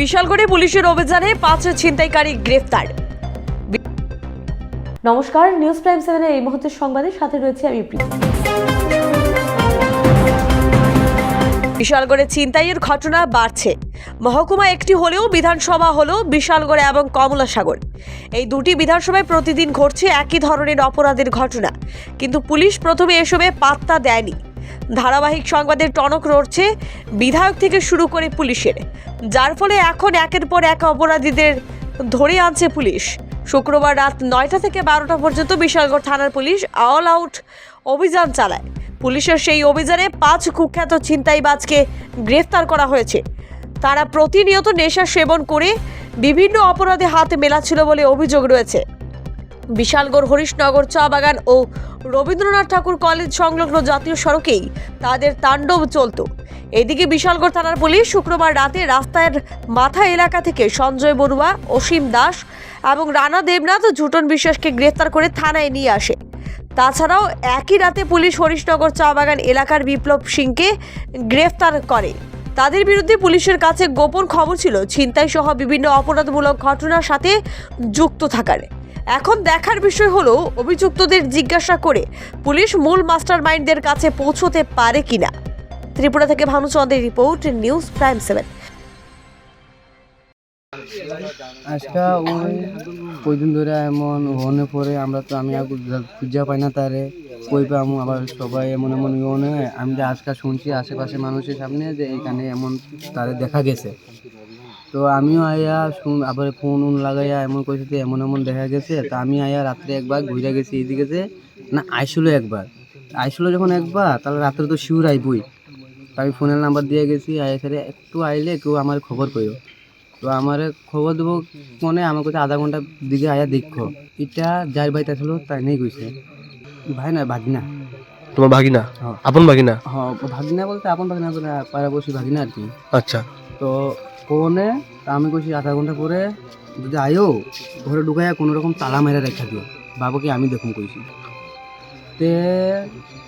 বিশালগড়ে পুলিশের অভিযানে পাঁচ ছিনতাইকারী গ্রেফতার। নমস্কার নিউজ প্রাইম সেভেনের এই মুহূর্তের সংবাদের সাথে রয়েছে আমি প্রীতি। বিশালগড়ে ছিনতাইয়ের ঘটনা বাড়ছে। মহকুমা একটি হলেও বিধানসভা হল বিশালগড় এবং কমলাসাগর। এই দুটি বিধানসভায় প্রতিদিন ঘটছে একই ধরনের অপরাধের ঘটনা। কিন্তু পুলিশ প্রথমে এসবে পাত্তা দেয়নি। ধারাবাহিক সংবাদের টনক রড়ছে, বিধায়ক থেকে শুরু করে পুলিশের। যার ফলে এখন একের পর এক অপরাধীদের ধরে আনছে পুলিশ। শুক্রবার রাত নয়টা থেকে বারোটা পর্যন্ত বিশালগড় থানার পুলিশ অল আউট অভিযান চালায়। পুলিশের সেই অভিযানে পাঁচ কুখ্যাত ছিনতাইবাজকে গ্রেফতার করা হয়েছে। তারা প্রতিনিয়ত নেশা সেবন করে বিভিন্ন অপরাধে হাত মেলাচ্ছিল বলে অভিযোগ রয়েছে। বিশালগড় হরিশনগর চা বাগান ও রবীন্দ্রনাথ ঠাকুর কলেজ সংলগ্ন জাতীয় সড়কেই তাদের তাণ্ডব চলত। এদিকে বিশালগড় থানার পুলিশ শুক্রবার রাতে রাস্তার মাথা এলাকা থেকে সঞ্জয় বড়ুয়া, অসীম দাস এবং রানা দেবনাথ ঝুটন বিশ্বাসকে গ্রেফতার করে থানায় নিয়ে আসে। তাছাড়াও একই রাতে পুলিশ হরিশনগর চা বাগান এলাকার বিপ্লব সিংকে গ্রেফতার করে। তাদের বিরুদ্ধে পুলিশের কাছে গোপন খবর ছিল। ছিনতাই সহ বিভিন্ন অপরাধমূলক ঘটনার সাথে যুক্ত থাকার। এখন দেখার বিষয় হলো অভিযুক্তদের জিজ্ঞাসা করে পুলিশ মূল মাস্টার মাইন্ডদের কাছে পৌঁছতে পারে কিনা। ত্রিপুরা থেকে ভানুচন্দ্রের রিপোর্ট, নিউজ প্রাইম সেভেন। আজকা ওই কয়দিন ধরে এমন হনে পরে আমরা তো আমি খুঁজা পাই না তারে। কই পামু আবার সবাই এমন এমন ইয়ে আমি যে আজকা শুনছি আশেপাশে মানুষের সামনে যে এখানে এমন তারে দেখা গেছে। তো আমিও আয়া শুন আবার ফোন উন লাগাইয়া এমন কইছে যে এমন এমন দেখা গেছে তা আমি আয়া রাত্রে একবার ঘুরে গেছি এদিকে যে না আইসলো একবার। আইসলো যখন একবার তাহলে রাত্রে তো শিউর আইবই। তো আমি ফোনের নাম্বার দিয়ে গেছি আয়া স্যারে একটু আইলে কেউ আমার খবর কইও তো আমার খবর দেবো মনে আমার কাছে আধা ঘণ্টার দিকে আয়া দেখো। এটা যার বাড়িতে আসলো তাই নেই কইছে। ভাই না ভাগিনা। তোমার ভাগিনা? হ্যাঁ। আপন ভাগিনা? হ্যাঁ ভাগিনা বলতে আপন ভাগিনা বলে পাড়াবসী ভাগিনা আর কি। আচ্ছা। তো কোনে আমি কইছি আধা ঘণ্টা পরে যদি আয়ো ঘরে ঢুকাইয়া কোনো রকম তালা মেরে রেখা দিও। বাবাকে আমি দেখুন কইছি। তে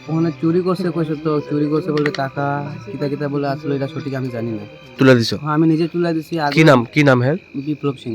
ওখানে চুরি করছে কইছে তো চুরি করছে বলে টাকা কিতা কিতা বলে আসলে এটা সঠিক আমি জানি না। তুলে দিছো? হ্যাঁ আমি নিজে তুলে দিছি কি নাম কি নাম হ্যাঁ? বিপ্লব সিং।